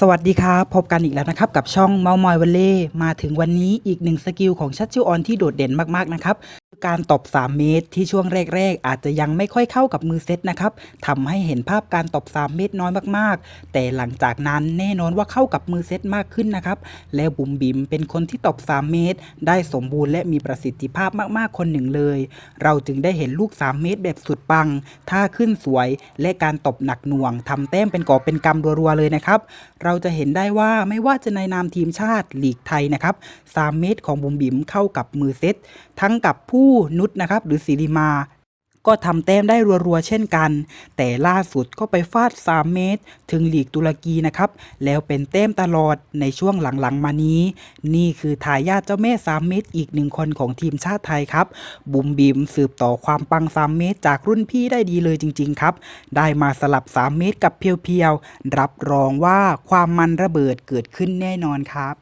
สวัสดีครับพบกันอีกแล้วนะครับ กับช่องเมามอยวันเล่มาถึงวันนี้อีกหนึ่งสกิลของชัดชิวออนที่โดดเด่นมากๆนะครับ การตบ 3 เมตรที่ช่วงแรกๆ อาจจะยังไม่ค่อยเข้ากับมือเซตนะครับทำให้เห็นภาพการตบ 3 เมตรน้อยมากๆ แต่หลังจากนั้นแน่นอนว่าเข้ากับมือเซตมากขึ้นนะครับ แล้วบุ๋มบิ๋มเป็นคนที่ตบ 3 เมตร ได้สมบูรณ์และมีประสิทธิภาพมากๆ คนหนึ่งเลย เราจึงได้เห็นลูก 3 เมตรแบบสุดปัง ท่าขึ้นสวย และการตบหนักหน่วงทำแต้มเป็นกอบเป็นกำรัวๆเลยนะครับ เราจะเห็นได้ว่าไม่ว่าจะในนามทีมชาติลีกไทยนะครับ 3 เมตรของบุ๋มบิ๋มเข้ากับมือเซตทั้งกับผู้นุชนะครับหรือศิริมา ก็ทำแต้มได้รัวๆเช่นกัน แต่ล่าสุดก็ไปฟาด 3 เมตร ถึงหลีกตุรกีนะครับ แล้วเป็นแต้มตลอดในช่วงหลังๆ มานี้ นี่คือทายาทเจ้าแม่ 3 เมตร อีกหนึ่งคนของทีมชาติไทยครับ บุ๋มบิมสืบต่อความปัง 3 เมตร จากรุ่นพี่ได้ดีเลยจริง ๆ ครับ ได้มาสลับ 3 เมตรกับเพียวๆรับรองว่าความมันระเบิดเกิดขึ้นแน่นอนครับ